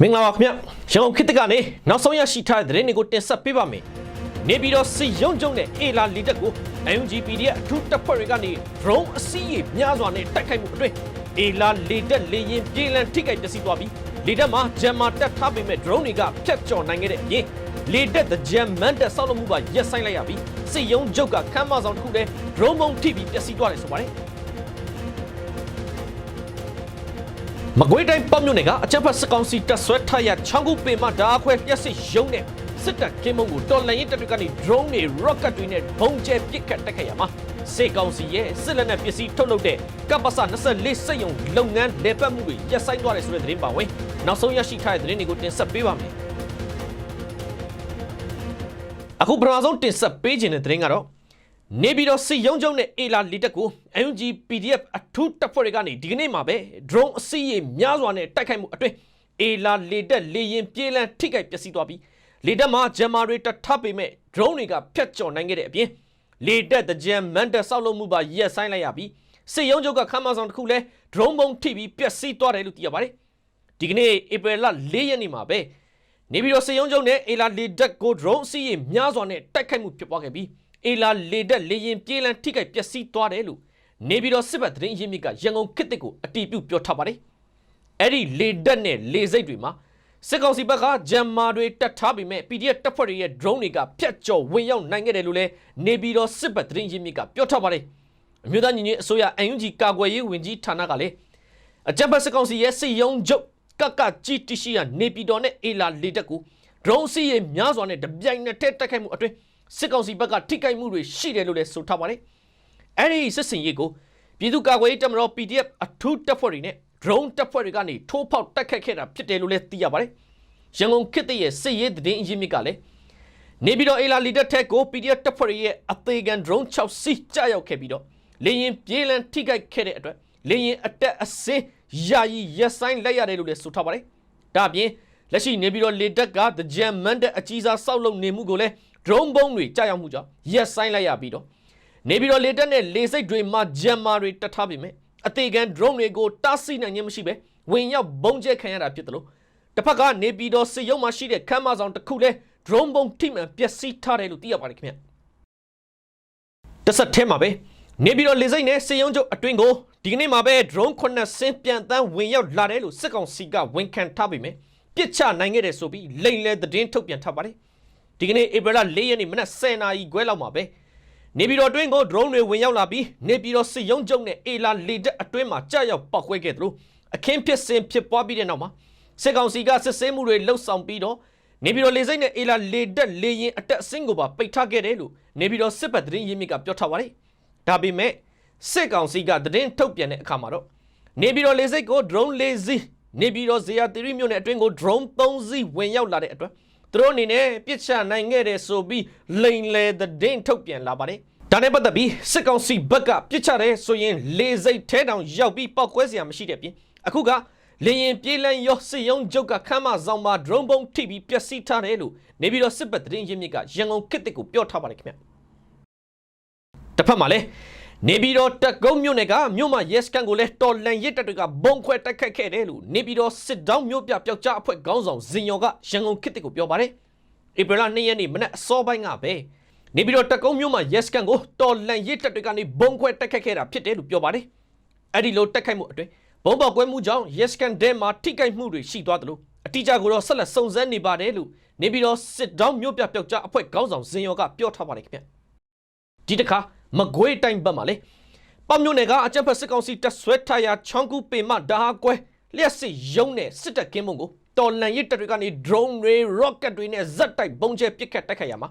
မင်္ဂလာပါခင်ဗျရန်ကုန်ခေတ်တကနေနောက်ဆုံးရရှိထားတဲ့သတင်းတွေကိုတင်ဆက်ပေးပါမယ်နေပြည်တော်စီရုံကျုံနဲ့အေလာလီတက်ကို UNGPD ရဲ့အထူးတပ်ဖွဲ့တွေကနေ drone အစီးရေများစွာနဲ့တိုက်ခိုက်မှုအတွင်းအေလာလီတက်လေရင်ပြေးလန်းထိခိုက်ပျက်စီးသွားပြီးလီတက်မှာဂျမ်မာတက်ထားပေမဲ့ drone တွေကဖျက်ကျော်နိုင်ခဲ့တဲ့အပြင်လေတက် the jam man တက်ဆောက်လုပ်မှုပါရက်ဆိုင်လိုက်ရပြီးစီရုံကျုပ်ကခမ်းမဆောင်တစ်ခုတည်း drone ပုံထိပြီးပျက်စီးသွားတယ်ဆိုပါတယ် မကွေးတိုင်းပေါ့မြို့နယ်ကအကြမ်းဖက်စစ်ကောင်စီတပ်ဆွဲထားရချောင်းကူပင်မဓာအခွဲလျှက်စစ်ရုံးနဲ့စစ်တပ်ကင်းမုံကိုတော်လှန်ရေးတပ်တွေကနေ drone တွေ rocket တွေနဲ့ဘုံကျဲပစ်ခတ်တိုက်ခိုက်ရမှာစစ်ကောင်စီရဲ့စစ်လက်နက်ပစ္စည်းထုတ်လုပ်တဲ့ကပ္ပစ24စစ်ရုံလုပ်ငန်းလေပတ်မှုတွေရပ်ဆိုင်းသွားတယ်ဆိုတဲ့သတင်းပါဝင်နောက်ဆုံးရရှိထားတဲ့သတင်းတွေကိုတင်ဆက်ပေးပါမယ်အခုပထမဆုံးတင်ဆက်ပေးခြင်းတဲ့သတင်းကတော့ နေပြည်တော်စီယုံကျုံနဲ့အေလာလီတက်ကို UNG PDF အထူးတပ်ဖွဲ့တွေကနေဒီကနေ့မှာပဲ drone အစီးရေများစွာနဲ့တိုက်ခိုက်မှုအတွင်းအေလာလီတက်လေရင်ပြေးလန်းထိခိုက်ပျက်စီးသွားပြီးလေတက်မှာဂျမ်မာတွေတထပ်ပေမဲ့ drone တွေကဖျက်ကျော်နိုင်ခဲ့တဲ့အပြင်လေတက်တဲ့ဂျမ်မန်တက်ဆောက်လုပ်မှုပါရက်ဆိုင်လိုက်ရပြီးစီယုံကျုံကခမ်းမဆောင်တစ်ခုလဲ drone ပုံထိပြီးပျက်စီးသွားတယ်လို့သိရပါတယ်ဒီကနေ့ဧပြီလ၄ရက်နေ့မှာပဲနေပြည်တော်စေယုံကျုံနဲ့အေလာလေဒက်ကို drone အစီးရေများစွာနဲ့တိုက်ခိုက်မှုဖြစ်ပွားခဲ့ပြီး အေလာလေဒက်လေရင်ပြေးလန်းထိခိုက်ပျက်စီးသွားတယ်လို့နေပြည်တော်စစ်ဘက်သတင်းရင်းမြစ်ကရန်ကုန်ခေတ်တစ်ကိုအတီးပြုတ်ပြောထားပါတယ်။အဲ့ဒီလေဒက်နဲ့လေစိတ်တွေမှာစစ်ကောင်စီဘက်ကဂျမ်မာတွေတက်ထားပြီးမဲ့ PDF တပ်ဖွဲ့တွေရဲ့ drone တွေကဖျက်ကျော်ဝင်ရောက်နိုင်ခဲ့တယ်လို့လည်းနေပြည်တော်စစ်ဘက်သတင်းရင်းမြစ်ကပြောထားပါတယ်။အမျိုးသားညီညွတ်ရေးအစိုးရ UNG ကာကွယ်ရေးဝန်ကြီးဌာနကလည်းအကြံဖက်စစ်ကောင်စီရဲ့စစ်ရုံးချုပ်ကကကြီးတရှိရနေပြည်တော်နဲ့အေလာလေတက်ကို drone စီးရေများစွာနဲ့တပြိုင်နက်တည်းတိုက်ခိုက်မှုအတွင်း စစ်ကောင်စီဘက်ကထိခိုက်မှုတွေရှိတယ်လို့လည်းဆိုထားပါတယ်။အဲဒီစစ်စင်ရေးကိုပြည်သူ့ကာကွယ်ရေးတပ်မတော် PDF အထူးတပ်ဖွဲ့တွေနဲ့ drone တပ်ဖွဲ့တွေကနေထိုးဖောက်တိုက်ခိုက်ခဲ့တာဖြစ်တယ်လို့လည်းသိရပါတယ်။ရန်ကုန်ခေတ်သစ်ရဲ့စစ်ရေးသတင်းအရင်းမြစ်ကလည်းနေပြည်တော်အေလာလီတက်ထက်ကို PDF တပ်ဖွဲ့တွေရဲ့အသေးခံ drone 6စီးကြားရောက်ခဲ့ပြီးတော့လေရင်ပြေးလန်းထိခိုက်ခဲ့တဲ့အတွက်လေရင်အတက်အစင်းယာယီရက်ဆိုင်လိုက်ရတယ်လို့လည်းဆိုထားပါတယ်။ဒါ့အပြင်လက်ရှိနေပြည်တော်လေတက်က The Jam Man တဲ့အကြီးစားစောက်လုပ်နေမှုကိုလည်း drone ဘုံတွေကြာရောက်မှုကြောင့်ရက်ဆိုင်လိုက်ရပြီးတော့နေပြည်တော်လေတက်နဲ့လေစိတ်တွေမှာ jammer တွေတတ်ထားပြီမဲ့အသေးခံ drone တွေကိုတားဆီးနိုင်ခြင်းမရှိပဲဝင်ရောက်ဘုံကျဲခံရတာဖြစ်တယ်လို့တစ်ဖက်ကနေပြည်တော်စစ်ရုံးမှာရှိတဲ့ခမ်းမဆောင်တစ်ခုလဲ drone ဘုံထိမှန်ပျက်စီးထားတယ်လို့သိရပါတယ်ခင်ဗျတစ်ဆက်ထဲမှာပဲနေပြည်တော်လေစိတ်နဲ့စေယုံချုပ်အတွင်းကိုဒီကနေ့မှာပဲ drone ခုနှစ်စင်းပြန်တန်းဝင်ရောက်လာတယ်လို့စစ်ကောင်စီကဝန်ခံထားပြီမဲ့ပြစ်ချနိုင်ခဲ့တယ်ဆိုပြီးလိန်လဲသတင်းထုတ်ပြန်ထားပါတယ် ဒီကနေ့ဧပြီလ၄ရက်နေ့မနက်10:00နာရီခွဲလောက်မှာပဲနေပြည်တော်အတွင်းကို drone တွေဝင်ရောက်လာပြီးနေပြည်တော်စစ်ရုံးချုပ်နဲ့အေလာလေတက်အတွင်းမှာကြာရောက်ပောက်ခွဲခဲ့တယ်လို့အခင်းဖြစ်စဉ်ဖြစ်ပွားပြီးတဲ့နောက်မှာစစ်ကောင်စီကစစ်ဆေးမှုတွေလှုပ်ဆောင်ပြီးတော့နေပြည်တော်လေစိတ်နဲ့အေလာလေတက်လေရင်အတက်အဆင်းကိုပါပိတ်ထားခဲ့တယ်လို့နေပြည်တော်စစ်ဘက်သတင်းရင်းမြစ်ကပြောထားပါတယ်ဒါပေမဲ့စစ်ကောင်စီကသတင်းထုတ်ပြန်တဲ့အခါမှာတော့နေပြည်တော်လေစိတ်ကို drone လေးစီးနေပြည်တော်ဇေယျသီရိမြို့နယ်အတွင်းကို drone 3စီးဝင်ရောက်လာတဲ့အတွက် သူတို့အနေနဲ့ပြစ်ချနိုင်ခဲ့တယ်ဆိုပြီးလိန်လေသတင်းထုတ်ပြန်လာပါတယ်ဒါနဲ့ပတ်သက်ပြီးစစ်ကောင်စီဘက်ကပြစ်ချတယ်ဆိုရင်လေစိတ်ထဲတောင်ရောက်ပြီးပောက်ကွဲစရာမရှိတဲ့ပြင်အခုကလေရင်ပြေးလန်းရောစစ်ရုံးချုပ်ကခမ်းမဆောင်မှာ drone ပုံထိပြီးပျက်စီးထားတယ်လို့နေပြည်တော်စစ်ဘက်သတင်းရင်းမြစ်ကရန်ကုန်ခေတ်တစ်ကိုပြောထားပါတယ်ခင်ဗျတစ်ဖက်မှာလည်း နေပြည်တော်တက်ကုန်းမြို့နယ်ကမြို့မှာ yes ကန်ကိုလည်းတော်လန်ရစ်တပ်တွေကဘုံခွဲတိုက်ခိုက်ခဲ့တယ်လို့နေပြည်တော်စစ်တောင်းမြို့ပြပျောက်ကြားအဖွဲ့ခေါင်းဆောင်ဇင်ယော်ကရန်ကုန်ခေတ်တစ်ကိုပြောပါတယ်ဧပြီလ2ရက်နေ့မနက်အစောပိုင်းကပဲနေပြည်တော်တက်ကုန်းမြို့မှာ yes ကန်ကိုတော်လန်ရစ်တပ်တွေကနေဘုံခွဲတိုက်ခိုက်ခဲ့တာဖြစ်တယ်လို့ပြောပါတယ်အဲ့ဒီလိုတိုက်ခိုက်မှုအတွင်းဘုံပေါက်ကွဲမှုကြောင့် yes ကန်ဒဲမှာထိခိုက်မှုတွေရှိသွားတယ်လို့အတိအကျကိုတော့ဆက်လက်စုံစမ်းနေပါတယ်လို့နေပြည်တော်စစ်တောင်းမြို့ပြပျောက်ကြားအဖွဲ့ခေါင်းဆောင်ဇင်ယော်ကပြောထားပါတယ်ခင်ဗျဒီတစ်ခါ မကွေးတိုင်းဘက်မှာလေပေါ့မြို့နယ်ကအကြက်ဖက်စစ်ကောင်စီတပ်ဆွဲထားရာချောင်းကူပေမဓာဟာကွဲလျှက်စစ်ရုံးနဲ့စစ်တပ်ကင်းမုံကိုတော်လန်ရစ်တပ်တွေကနေ drone တွေ rocket တွေနဲ့ဇက်တိုက်ပုံကျဲပစ်ခတ်တိုက်ခိုက်ရမှာ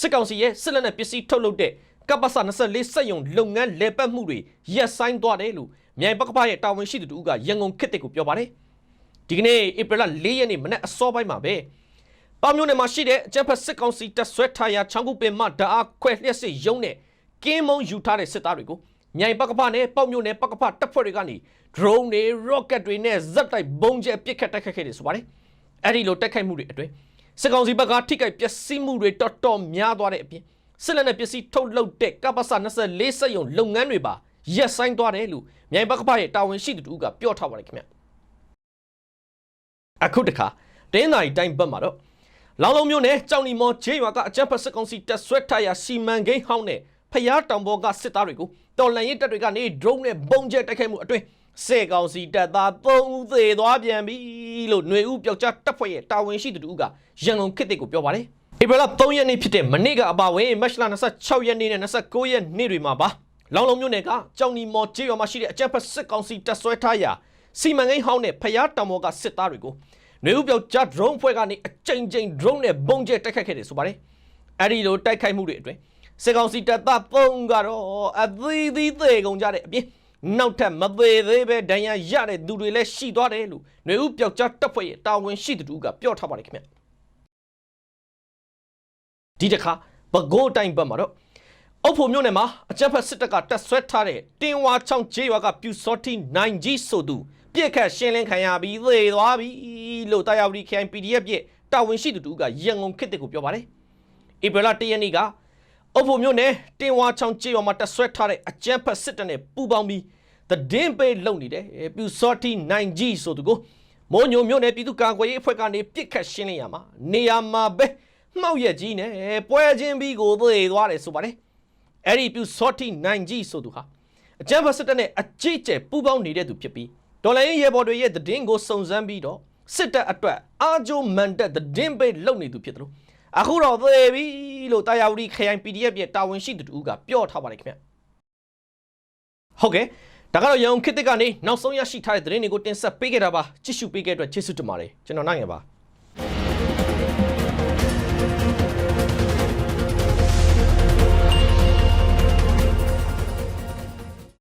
စစ်ကောင်စီရဲ့စစ်လက်နက်ပစ္စည်းထုတ်လုပ်တဲ့ကပ္ပစ24စက်ယုံလုပ်ငန်းလဲပတ်မှုတွေရက်ဆိုင်သွားတယ်လို့မြိုင်ပကပရဲ့တာဝန်ရှိသူတို့ကရန်ကုန်ခေတ်တစ်ကိုပြောပါတယ်ဒီကနေ့ဧပြီလ4ရက်နေ့မနက်အစောပိုင်းမှာပဲပေါ့မြို့နယ်မှာရှိတဲ့အကြက်ဖက်စစ်ကောင်စီတပ်ဆွဲထားရာချောင်းကူပင်မဓာအားခွဲလျှက်စစ်ရုံးနဲ့ ကင်းမုံယူထားတဲ့စစ်သားတွေကိုမြိုင်ပကပနဲ့ပေါ့မြို့နယ်ပကပတပ်ဖွဲ့တွေကနေ drone တွေ rocket တွေနဲ့ဇက်တိုက်ဘုံကျဲပစ်ခတ်တိုက်ခတ်ခဲ့တယ်ဆိုပါတယ်အဲ့ဒီလိုတိုက်ခိုက်မှုတွေအတွင်းစစ်ကောင်စီဘက်ကထိခိုက်ပျက်စီးမှုတွေတော်တော်များသွားတဲ့အပြင်စစ်လက်နက်ပစ္စည်းထုတ်လုပ်တဲ့ကပ္ပစ24စက်ယုံလုပ်ငန်းတွေပါရက်ဆိုင်သွားတယ်လို့မြိုင်ပကပရဲ့တာဝန်ရှိသူတို့ကပြောထားပါတယ်ခင်ဗျအခုတခါတင်းသာရီတိုင်းဘက်မှာတော့လောင်လုံးမျိုးနဲ့ကြောင်နီမော်ဂျေးရွာကအကြမ်းဖက်စစ်ကောင်စီတပ်ဆွဲထားရာစီမံကိန်းဟောင်းနဲ့ ဖျားတောင်ပေါ်ကစစ်သားတွေကိုတော်လန်ရေးတပ်တွေကနေ drone နဲ့ပုံကျဲတိုက်ခိုက်မှုအတွင်းစစ်ကောင်စီတပ်သား3ဦးသေသွားပြန်ပြီလို့ຫນွေဦးပျောက်ကြားတပ်ဖွဲ့ရဲ့တာဝန်ရှိသူတို့ကရန်ကုန်ခေတ်သစ်ကိုပြောပါတယ်ဧပြီလ3ရက်နေ့ဖြစ်တဲ့မနေ့ကအပါဝင်မတ်လ26ရက်နေ့နဲ့29ရက်နေ့တွေမှာပါလောင်လုံးမျိုးနယ်ကကြောင်နီမော်ဂျေးရွာမှာရှိတဲ့အကြမ်းဖက်စစ်ကောင်စီတပ်ဆွဲထားရာစီမံကိန်းဟောင်းနဲ့ဖျားတောင်ပေါ်ကစစ်သားတွေကိုနေဦးပြောက်ဂျာ drone ဖွဲ့ကနေအကြိမ်ကြိမ် drone နဲ့ပုံကျဲတိုက်ခိုက်ခဲ့တယ်ဆိုပါတယ်။အဲ့ဒီလိုတိုက်ခိုက်မှုတွေအတွင်း စစ်ကောင်စီတပ်သားပုံကတော့အသေးသေးသေးကုန်ကြတဲ့အပြင်နောက်ထပ်မသေးသေးပဲဒဏ်ရာရတဲ့သူတွေလည်းရှိသွားတယ်လို့နေဦးပြောက်ဂျာတပ်ဖွဲ့ရဲ့တာဝန်ရှိသူတို့ကပြောထားပါတယ်ခင်ဗျ။ဒီတစ်ခါဘကိုးတိုင်းဘက်မှာတော့အုပ်ဖို့မြို့နယ်မှာအကြမ်းဖက်စစ်တပ်ကတပ်ဆွဲထားတဲ့တင်ဝါချောင်းကျေးရွာကပြူစောတိနိုင်ကြီးဆိုသူပြစ်ခတ်ရှင်းလင်းခံရပြီးသေသွားပြီလို့တာယာဝတီ KI PDF ရဲ့တာဝန်ရှိသူတို့ကရန်ကုန်ခေတ်တစ်ကိုပြောပါတယ်။ဧပြီလ၁ရက်နေ့က အုပ်ဖို့မြို့နယ်တင်ဝါချောင်းကျေးရွာမှာတပ်ဆွဲထားတဲ့အကြမ်းဖက်စစ်တပ်နဲ့ပူးပေါင်းပြီးသတင်းပေးလုပ်နေတဲ့ပြူစောတိနိုင်ကြီးဆိုသူကိုမိုးညိုမြို့နယ်ပြည်သူ့ကာကွယ်ရေးအဖွဲ့ကနေပြစ်ခတ်ရှင်းလင်းရမှာနေရာမှာပဲမှောက်ရက်ကြီးနဲ့ပွဲချင်းပြီးကိုသေသွားတယ်ဆိုပါတယ်။အဲ့ဒီပြူစောတိနိုင်ကြီးဆိုသူဟာအကြမ်းဖက်စစ်တပ်နဲ့အကြီးအကျယ်ပူးပေါင်းနေတဲ့သူဖြစ်ပြီးဒေါ်လာရင်းရဲဘော်တွေရဲ့သတင်းကိုစုံစမ်းပြီးတော့စစ်တပ်အတွက်အာဂျိုမန်တက်သတင်းပေးလုပ်နေသူဖြစ်တယ်လို့ အခုတော့သေပြီလို့တာယာဝတီခရိုင် PDF ရဲ့တာဝန်ရှိသူတူကပြောထားပါတယ်ခင်ဗျဟုတ်ကဲ့ဒါကတော့ရန်ကုန်ခေတ်သစ်ကနေနောက်ဆုံးရရှိထားတဲ့သတင်းတွေကိုတင်ဆက်ပေးခဲ့တာပါကြည့်ရှုပေးခဲ့တဲ့အတွက်ကျေးဇူးတင်ပါတယ်ကျွန်တော်နိုင်ရပါ